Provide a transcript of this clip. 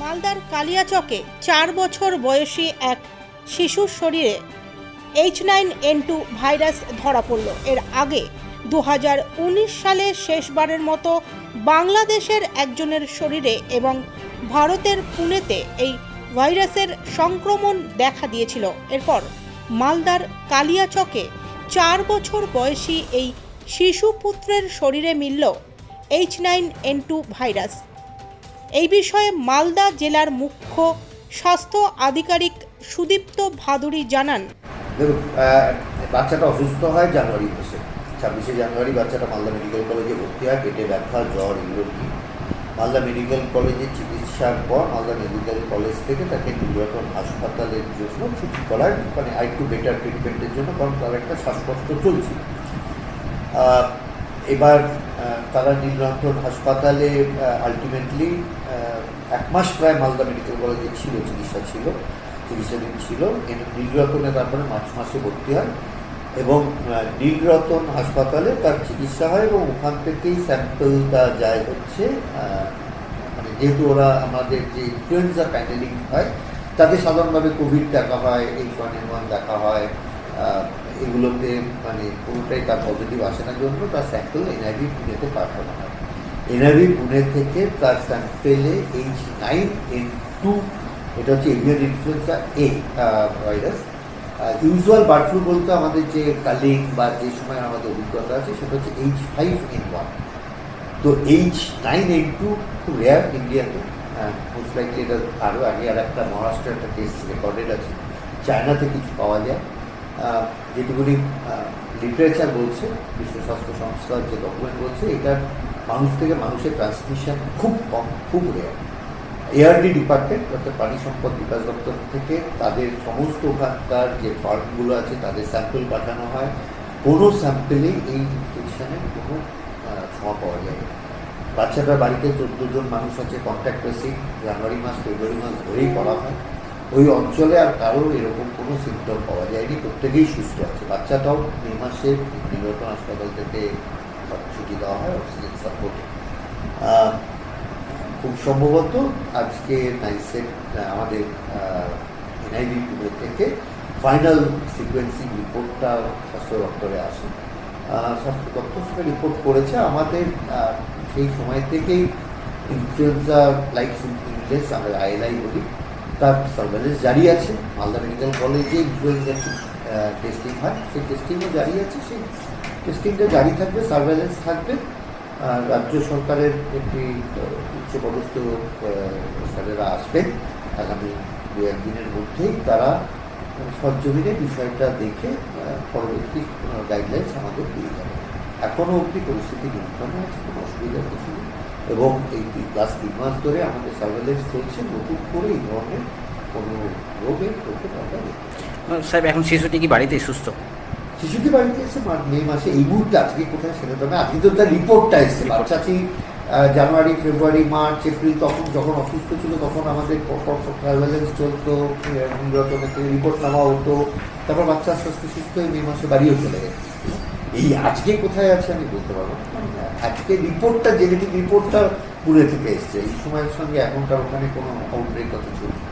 মালদার কালিয়াচকে চার বছর বয়সী এক শিশুর শরীরে H nine N two virus ধরা পড়ল। এর আগে দু হাজার উনিশ সালে শেষবারের মতো বাংলাদেশের একজনের শরীরে এবং ভারতের পুনেতে এই ভাইরাসের সংক্রমণ দেখা দিয়েছিল। এরপর মালদার কালিয়াচকে চার বছর বয়সী এই শিশু পুত্রের শরীরে মিলল H nine N two virus. এই বিষয়ে মালদা জেলার মুখ্য স্বাস্থ্য আধিকারিক সুদীপ্ত ভাদুরী জানান। বাচ্চাটা অসুস্থ হয় জানুয়ারি মাসে ছাব্বিশে জানুয়ারি বাচ্চাটা মালদা মেডিকেল কলেজে ভর্তি হয় পেটে ব্যথা জ্বর এগুলো মালদা মেডিকেল কলেজে চিকিৎসার পর মালদা মেডিকেল কলেজ থেকে তাকে নির্বাচন হাসপাতালের জন্য ছুটি করার মানে আরেকটু বেটার ট্রিটমেন্টের জন্য কারণ তার একটা শ্বাসকষ্ট চলছিল আহ, এবার তারা নীলরঞ্জন হাসপাতালে আলটিমেটলি এক মাস প্রায় মালদা মেডিকেল কলেজে ছিল, চিকিৎসা ছিল চিকিৎসাধীন ছিল। কিন্তু নীলরতনে তারপরে মার্চ মাসে ভর্তি হয় এবং নীলরতন হাসপাতালে তার চিকিৎসা হয় এবং ওখান থেকেই স্যাম্পলটা যায় হচ্ছে মানে যেহেতু ওরা আমাদের যে ইনফ্লুয়েঞ্জা প্যানেলিং হয়, তাতে সাধারণভাবে কোভিড দেখা হয় এইচ ওয়ান এন ওয়ান দেখা হয় এগুলোতে মানে কোনোটাই তার পজিটিভ আসে না জন্য তার স্যাম্পল এনআইভি পুনেতে পাঠানো হয়। এনআইভি পুনে থেকে তার স্যাম্পেলে এইচ নাইন এন টু এটা হচ্ছে avian influenza A virus usual bird flu বলতে আমাদের যে কালিং বা যে সময় আমাদের অভিজ্ঞতা আছে, সেটা হচ্ছে এইচ ফাইভ এন ওয়ান তো এইচ নাইন এন টু খুব রেয়ার ইন্ডিয়াতে মোস্ট লাইকলি এটা আরও আগে আর একটা মহারাষ্ট্রের একটা টেস্ট রেকর্ডেড আছে। চায়নাতে কিছু পাওয়া যায়। যেটুকুনি লিটারেচার বলছে বিশ্ব স্বাস্থ্য সংস্থার যে ডকুমেন্ট বলছে, এটার মানুষ থেকে মানুষের ট্রান্সমিশন খুব কম, খুব রেয়ার এআরডি ডিপার্টমেন্ট অর্থাৎ প্রাণী সম্পদ বিকাশ দপ্তর থেকে তাদের সমস্ত ওখানকার যে ফার্মগুলো আছে, তাদের স্যাম্পল পাঠানো হয়। কোনো স্যাম্পেলেই এই ইনফেকশনের কোনো ছোঁয়া পাওয়া যায় না। বাচ্চাটার বাড়িতে চোদ্দ জন মানুষ আছে কন্ট্যাক্ট ট্রেসিং জানুয়ারি মাস, ফেব্রুয়ারি মাস ধরেই করা হয়। ওই অঞ্চলে আর কারোর এরকম কোনো সিমটম পাওয়া যায়নি। প্রত্যেকেই সুস্থ আছে। বাচ্চাটাও মে মাসে নির্বাচন হাসপাতাল থেকে ছুটি দেওয়া হয় অক্সিজেন সাপোর্টে খুব সম্ভবত আজকে নাইসেট আমাদের এনআইভি থেকে ফাইনাল সিকোয়েন্সিং রিপোর্টটা স্বাস্থ্য দপ্তরে আসে। স্বাস্থ্য দপ্তর সেটা রিপোর্ট করেছে। আমাদের সেই সময় থেকেই ইনফ্লুয়েঞ্জা লাইক ইংলিশ আমরা আইএলআই বলি তার সার্ভেলেন্স জারি আছে। মালদা মেডিকেল কলেজে ইনফ্লুয়েঞ্জা টেস্টিং হয়। সেই টেস্টিংও জারি আছে। সেই টেস্টিংটা জারি থাকবে সার্ভেলেন্স থাকবে। আর রাজ্য সরকারের একটি উচ্চপদস্থ স্যারেরা আসবেন। আগামী দু একদিনের মধ্যেই তারা সরজমিনে বিষয়টা দেখে পরবর্তী গাইডলাইন্স আমাদের দিয়ে যাবে এখনও অবধি পরিস্থিতি নিয়ন্ত্রণে আছে কোনো অসুবিধার কিছু নেই। এবং এই দুই লাস্ট তিন মাস ধরে আমাদের সার্ভেলেন্স চলছে নতুন করে এই ধরনের কোনো রোগে রোগে আমরা দেখতে পাই না। সাহেব এখন শিশুটি কি বাড়িতেই সুস্থ? শিশুটি বাড়িতে এসে মা- মাসে এই মুহূর্তে আজকে কোথায় সেটা তবে আজকে তো তার রিপোর্টটা এসেছে. বাচ্চাটি জানুয়ারি ফেব্রুয়ারি মার্চ এপ্রিল তখন যখন অসুস্থ ছিল তখন আমাদের সার্ভেলেন্স চলতো রিপোর্ট নেওয়া হতো। তারপর বাচ্চা আস্তে আস্তে সুস্থ হয়ে মে মাসে বাড়িও চলে গেছে। এই আজকে কোথায় আছে আমি বলতে পারব আজকে রিপোর্টটা জেনেটিক রিপোর্টটা পুরে থেকে এসছে এই সময়ের সঙ্গে এখনকার ওখানে কোনো আউটব্রেক কথা চলছে।